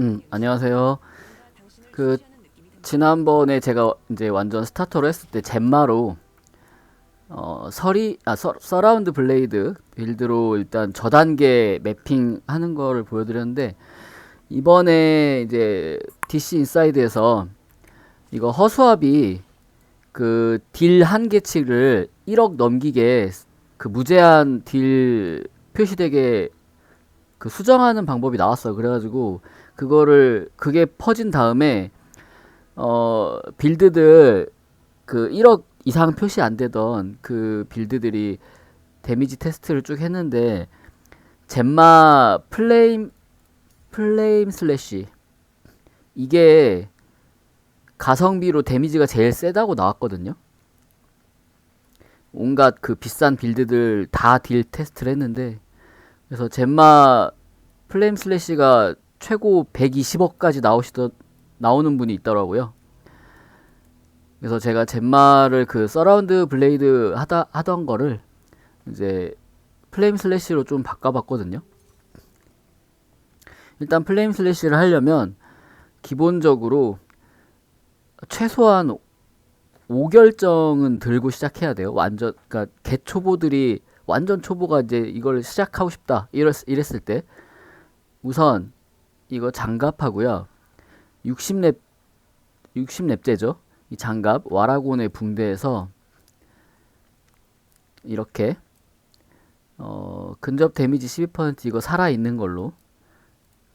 음, 안녕하세요. 그 지난번에 제가 이제 완전 스타터로 했을 때 젠마로 어 서리 아 서, 서라운드 블레이드 빌드로 일단 저단계 매핑 하는 거를 보여드렸는데 이번에 이제 DC 인사이드에서 이거 허수아비 그 딜 한계치를 1억 넘기게 그 무제한 딜 표시되게 그 수정하는 방법이 나왔어요. 그래가지고 그거를 그게 퍼진 다음에 어 빌드들 그 1억 이상 표시 안 되던 그 빌드들이 데미지 테스트를 쭉 했는데 젠마 플레임 플레임 슬래시 이게 가성비로 데미지가 제일 세다고 나왔거든요. 온갖 그 비싼 빌드들 다 딜 테스트를 했는데 그래서 젠마 플레임 슬래시가 최고 120억까지 나오시던 나오는 분이 있더라고요. 그래서 제가 젠마를 그 서라운드 블레이드 하다 하던 거를 이제 플레임 슬래시로 좀 바꿔봤거든요. 일단 플레임 슬래시를 하려면 기본적으로 최소한 5결정은 들고 시작해야 돼요. 완전 그러니까 개초보들이 완전 초보가 이제 이걸 시작하고 싶다 이랬, 이랬을 때 우선 이거 장갑하고요. 60렙 60렙제죠. 이 장갑 와라곤의 붕대에서 이렇게 어, 근접 데미지 12% 이거 살아 있는 걸로.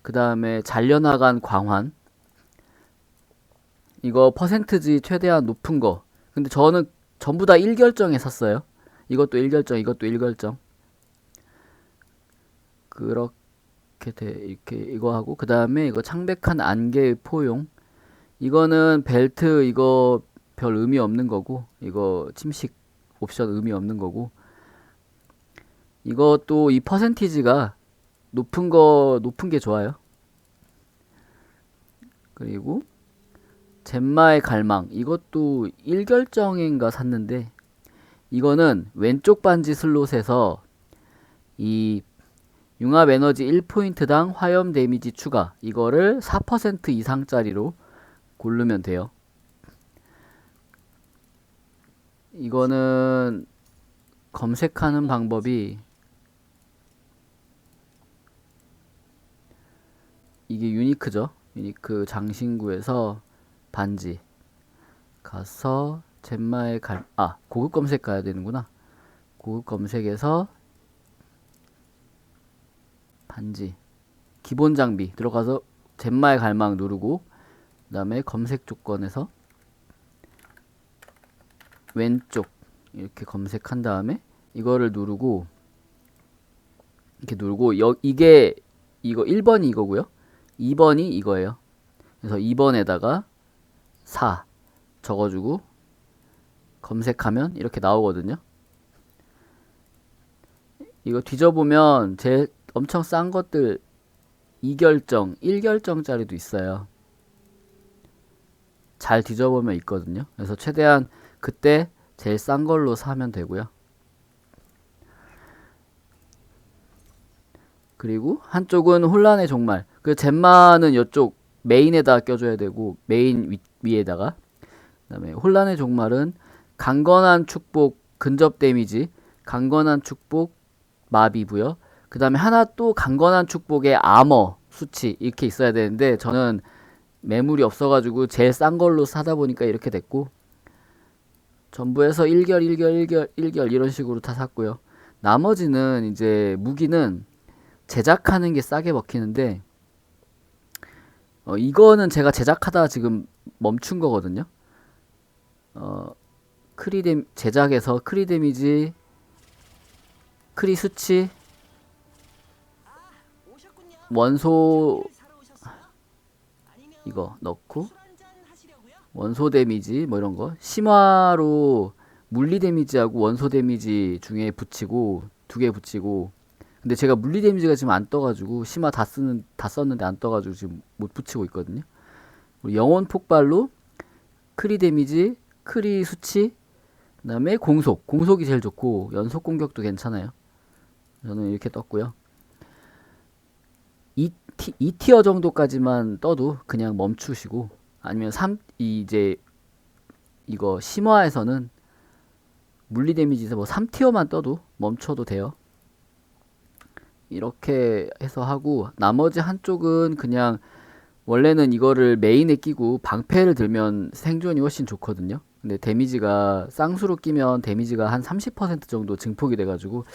그 다음에 잘려나간 광환. 이거 퍼센트지 최대한 높은 거. 근데 저는 전부 다 1결정에 샀어요. 이것도 1결정 이것도 1결정. 그렇게 돼 이렇게 이거 하고 그 다음에 이거 창백한 안개의 포용. 이거는 벨트 이거 별 의미 없는 거고 이거 침식 옵션 의미 없는 거고. 이것도 이 퍼센티지가 높은 거 높은 게 좋아요. 그리고 젠마의 갈망. 이것도 1결정인가 샀는데 이거는 왼쪽 반지 슬롯에서 이 융합 에너지 1포인트당 화염 데미지 추가 이거를 4% 이상짜리로 고르면 돼요. 이거는 검색하는 방법이 이게 유니크죠. 유니크 장신구에서 반지 가서 젠마의 갈, 아, 고급 검색 가야 되는구나. 고급 검색에서 반지. 기본 장비. 들어가서 젠마의 갈망 누르고 그 다음에 검색 조건에서 왼쪽 이렇게 검색한 다음에 이거를 누르고 이렇게 누르고 여, 이게 이거 1번이 이거고요. 2번이 이거예요. 그래서 2번에다가 4 적어주고 검색하면 이렇게 나오거든요. 이거 뒤져보면 제 엄청 싼 것들 2결정, 1결정짜리도 있어요 잘 뒤져보면 있거든요. 그래서 최대한 그때 제일 싼 걸로 사면 되고요. 그리고 한쪽은 혼란의 종말. 그 젠마는 이쪽 메인에다 껴줘야 되고 메인 위, 위에다가 그다음에 혼란의 종말은 강건한 축복 근접 데미지, 강건한 축복 마비고요. 그 다음에 하나 또 강건한 축복의 아머 수치 이렇게 있어야 되는데 저는 매물이 없어가지고 제일 싼 걸로 사다 보니까 이렇게 됐고 전부 해서 1결 1결 1결 1결 이런 식으로 다 샀고요. 나머지는 이제 무기는 제작하는 게 싸게 먹히는데 어, 이거는 제가 제작하다 지금 멈춘 거거든요. 어, 크리 데 제작에서 크리 데미지 크리 수치 원소 이거 넣고 원소 데미지 뭐 이런 거 심화로 물리 데미지하고 원소 데미지 중에 붙이고 두 개 붙이고 근데 제가 물리 데미지가 지금 안 떠가지고 심화 다 쓰는 다 썼는데 안 떠가지고 지금 못 붙이고 있거든요. 영혼 폭발로 크리 데미지, 크리 수치, 그다음에 공속, 공속이 제일 좋고 연속 공격도 괜찮아요. 저는 이렇게 떴고요. 이 2티, 2티어 정도까지만 떠도 그냥 멈추시고 아니면 3 이제 이거 심화에서는 물리 데미지에서 뭐 3티어만 떠도 멈춰도 돼요. 이렇게 해서 하고 나머지 한쪽은 그냥 원래는 이거를 메인에 끼고 방패를 들면 생존이 훨씬 좋거든요. 근데 데미지가 쌍수로 끼면 데미지가 한 30% 정도 증폭이 돼가지고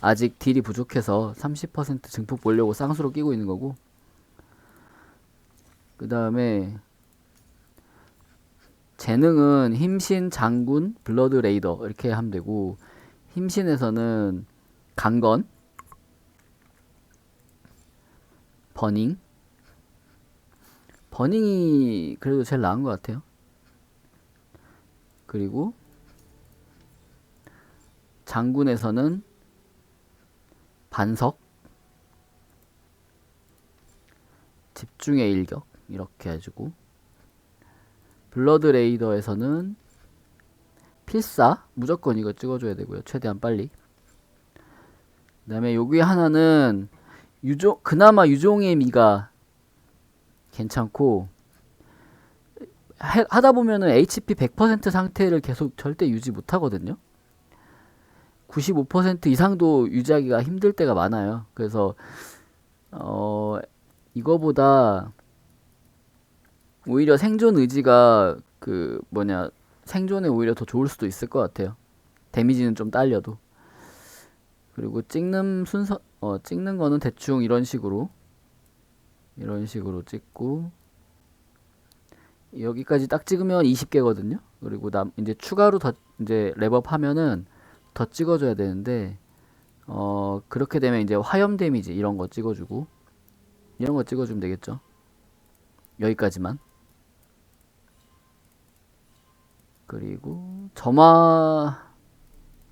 아직 딜이 부족해서 30% 증폭 보려고 쌍수로 끼고 있는 거고 그 다음에 재능은 힘신, 장군, 블러드 레이더 이렇게 하면 되고 힘신에서는 강건, 버닝 버닝이 그래도 제일 나은 것 같아요. 그리고 장군에서는 반석, 집중의 일격 이렇게 해주고 블러드 레이더에서는 필사 무조건 이거 찍어줘야 되고요. 최대한 빨리. 그 다음에 여기 하나는 유종 그나마 유종의 미가 괜찮고 하, 하다 보면은 HP 100% 상태를 계속 절대 유지 못 하거든요. 95% 이상도 유지하기가 힘들 때가 많아요. 그래서 어 이거보다 오히려 생존 의지가 그 뭐냐 생존에 오히려 더 좋을 수도 있을 것 같아요. 데미지는 좀 딸려도. 그리고 찍는 순서 어 찍는 거는 대충 이런 식으로 이런 식으로 찍고 여기까지 딱 찍으면 20개거든요. 그리고 남 이제 추가로 더 이제 랩업 하면은 더 찍어줘야 되는데 어 그렇게 되면 이제 화염 데미지 이런 거 찍어주고 이런 거 찍어주면 되겠죠. 여기까지만. 그리고 점화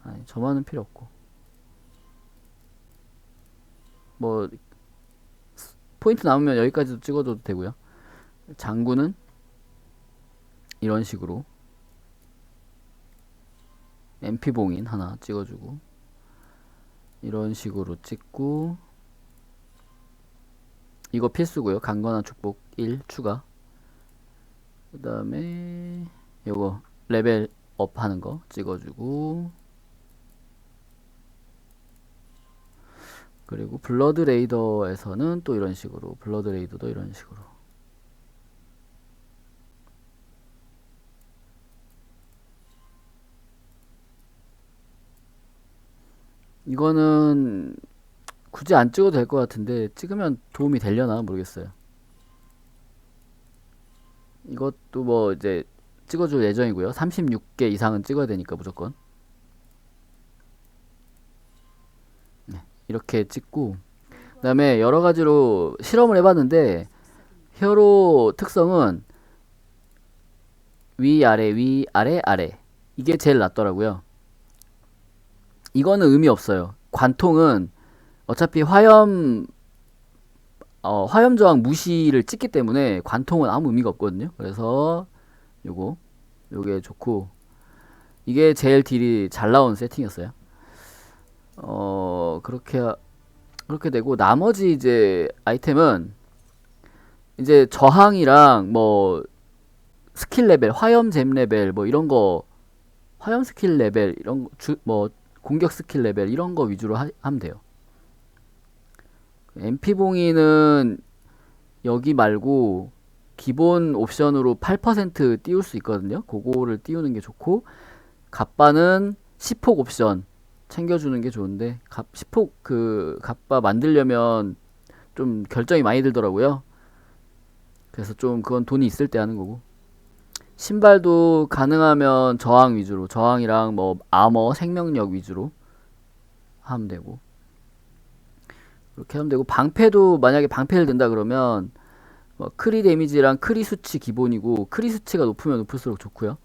아니 점화는 필요 없고 뭐 포인트 남으면 여기까지도 찍어줘도 되고요. 장구는 이런 식으로 MP 봉인 하나 찍어주고 이런 식으로 찍고 이거 필수고요. 강건한 축복 1 추가 그 다음에 요거 레벨 업 하는 거 찍어주고 그리고 블러드 레이더에서는 또 이런 식으로 블러드 레이더도 이런 식으로 이거는 굳이 안 찍어도 될 것 같은데 찍으면 도움이 되려나 모르겠어요. 이것도 뭐 이제 찍어줄 예정이고요. 36개 이상은 찍어야 되니까 무조건. 네, 이렇게 찍고 그 다음에 여러 가지로 실험을 해봤는데 혀로 특성은 위 아래 위 아래 아래 이게 제일 낫더라고요. 이거는 의미 없어요. 관통은 어차피 화염 어, 화염 저항 무시를 찍기 때문에 관통은 아무 의미가 없거든요. 그래서 요거 요게 좋고 이게 제일 딜이 잘 나온 세팅이었어요. 어 그렇게 그렇게 되고 나머지 이제 아이템은 이제 저항이랑 뭐 스킬 레벨, 화염 잼 레벨 뭐 이런 거 화염 스킬 레벨 이런 주 뭐 공격 스킬 레벨 이런 거 위주로 하, 하면 돼요. MP 봉이는 여기 말고 기본 옵션으로 8% 띄울 수 있거든요. 그거를 띄우는 게 좋고 갑바는 10폭 옵션 챙겨주는 게 좋은데 갑 10폭 그 갑바 만들려면 좀 결정이 많이 들더라고요. 그래서 좀 그건 돈이 있을 때 하는 거고 신발도 가능하면 저항 위주로 저항이랑 뭐 아머 생명력 위주로 하면 되고 그렇게 하면 되고 방패도 만약에 방패를 든다 그러면 뭐 크리 데미지랑 크리 수치 기본이고 크리 수치가 높으면 높을수록 좋고요.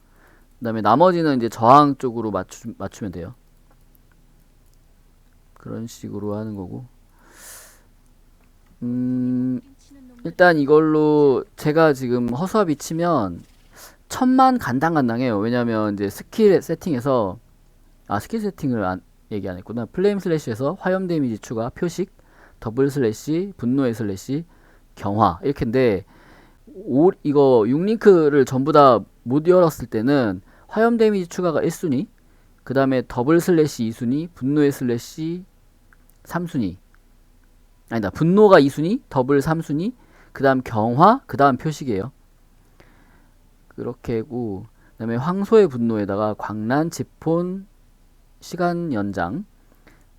그다음에 나머지는 이제 저항 쪽으로 맞추, 맞추면 돼요. 그런 식으로 하는 거고. 음, 일단 이걸로 제가 지금 허수아비 치면 천만 간당간당해요. 왜냐면 이제 스킬 세팅에서 아 스킬 세팅을 안, 얘기 안 했구나. 플레임 슬래시에서 화염 데미지 추가, 표식, 더블 슬래시, 분노의 슬래시, 경화 이렇게인데 오, 이거 6링크를 전부 다 못 열었을 때는 화염 데미지 추가가 1순위 그 다음에 더블 슬래시 2순위 분노의 슬래시 3순위. 아니다 분노가 2순위 더블 3순위 그 다음 경화 그 다음 표식이에요. 그렇게 하고 그 다음에 황소의 분노에다가 광란 지폰 시간 연장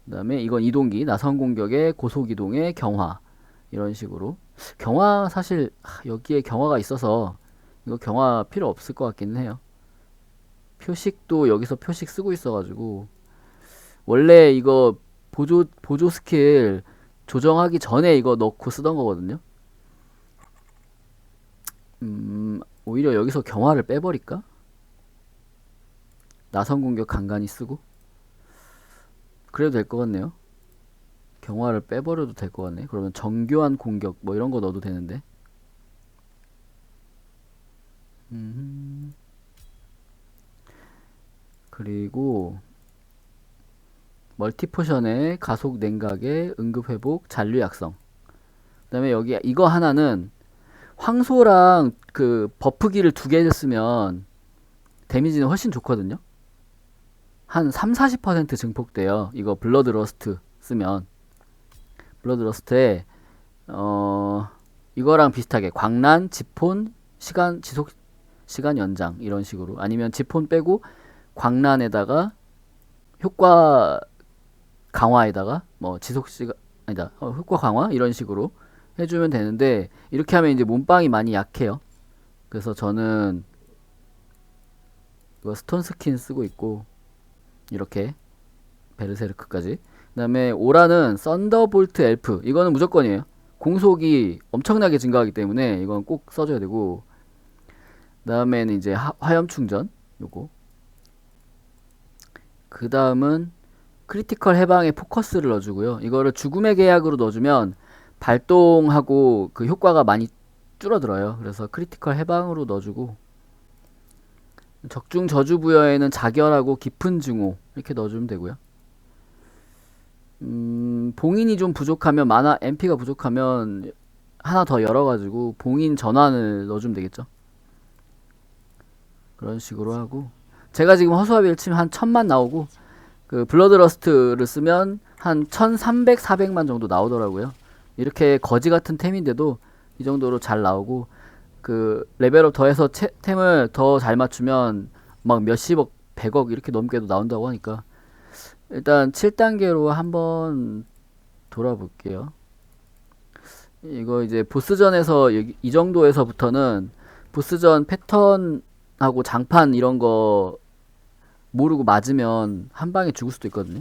그 다음에 이건 이동기 나선 공격의 고속 이동의 경화 이런 식으로. 경화 사실 하, 여기에 경화가 있어서 이거 경화 필요 없을 것 같기는 해요. 표식도 여기서 표식 쓰고 있어가지고 원래 이거 보조 보조 스킬 조정하기 전에 이거 넣고 쓰던 거거든요. 음 오히려 여기서 경화를 빼버릴까? 나선 공격 간간히 쓰고? 그래도 될 것 같네요 경화를 빼버려도 될 것 같네. 그러면 정교한 공격 뭐 이런 거 넣어도 되는데. 음. 그리고 멀티포션의 가속 냉각의 응급 회복 잔류 약성. 그 다음에 여기 이거 하나는 황소랑 그 버프기를 두개 쓰면 데미지는 훨씬 좋거든요. 한 3, 40% 증폭돼요. 이거 블러드 러스트 쓰면. 블러드러스트에 어 이거랑 비슷하게 광란, 지폰, 시간 지속 시간 연장 이런 식으로 아니면 지폰 빼고 광란에다가 효과 강화에다가 뭐 지속 시간 아니다 어, 효과 강화 이런 식으로 해주면 되는데 이렇게 하면 이제 몸빵이 많이 약해요. 그래서 저는 이거 스톤 스킨 쓰고 있고 이렇게 베르세르크까지 그 다음에 오라는 썬더볼트 엘프. 이거는 무조건이에요. 공속이 엄청나게 증가하기 때문에 이건 꼭 써줘야 되고 그 다음에는 이제 하, 화염 충전 요거. 그 다음은 크리티컬 해방에 포커스를 넣어주고요. 이거를 죽음의 계약으로 넣어주면 발동하고 그 효과가 많이 줄어들어요. 그래서 크리티컬 해방으로 넣어주고 적중 저주 부여에는 자결하고 깊은 증오 이렇게 넣어주면 되고요 음, 봉인이 좀 부족하면 만화 MP가 부족하면 하나 더 열어가지고 봉인 전환을 넣어주면 되겠죠. 그런 식으로 하고 제가 지금 허수아비를 치면 한 천만 나오고 그 블러드러스트를 쓰면 한 1300, 400만 정도 나오더라고요. 이렇게 거지 같은 템인데도 이 정도로 잘 나오고 그 레벨업 더해서 채, 템을 더 잘 맞추면 막 몇십억, 백억 이렇게 넘게도 나온다고 하니까 일단 7단계로 한번 돌아볼게요. 이거 이제 보스전에서 이 정도에서부터는 보스전 패턴하고 장판 이런 거 모르고 맞으면 한 방에 죽을 수도 있거든요.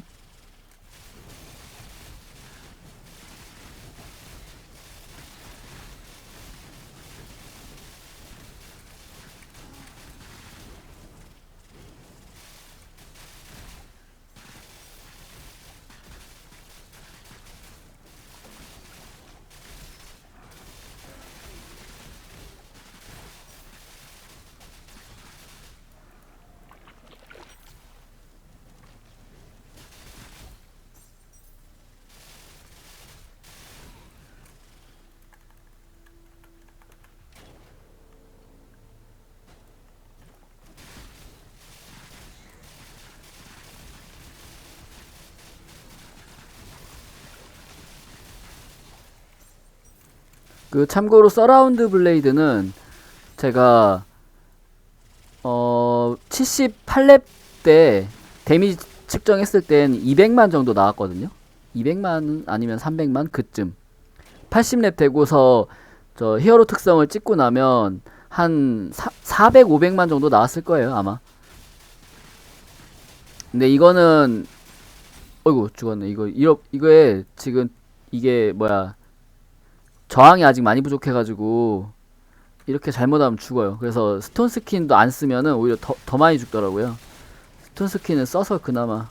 그 참고로 서라운드 블레이드는 제가 어 78렙 때 데미지 측정했을 땐 200만 정도 나왔거든요. 200만 아니면 300만 그쯤. 80렙 되고서 저 히어로 특성을 찍고 나면 한 4, 400, 500만 정도 나왔을 거예요, 아마. 근데 이거는 어이구 죽었네. 이거 이거 이거에 지금 이게 뭐야? 저항이 아직 많이 부족해가지고 이렇게 잘못하면 죽어요. 그래서 스톤 스킨도 안 쓰면은 오히려 더, 더 많이 죽더라고요. 스톤 스킨을 써서 그나마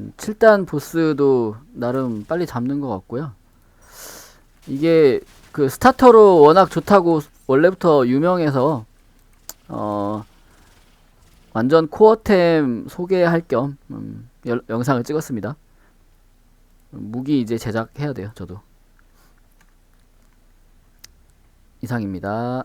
음, 7단 보스도 나름 빨리 잡는 것 같고요. 이게 그 스타터로 워낙 좋다고 원래부터 유명해서 어, 완전 코어템 소개할 겸 음, 열- 영상을 찍었습니다. 무기 이제 제작해야 돼요, 저도. 이상입니다.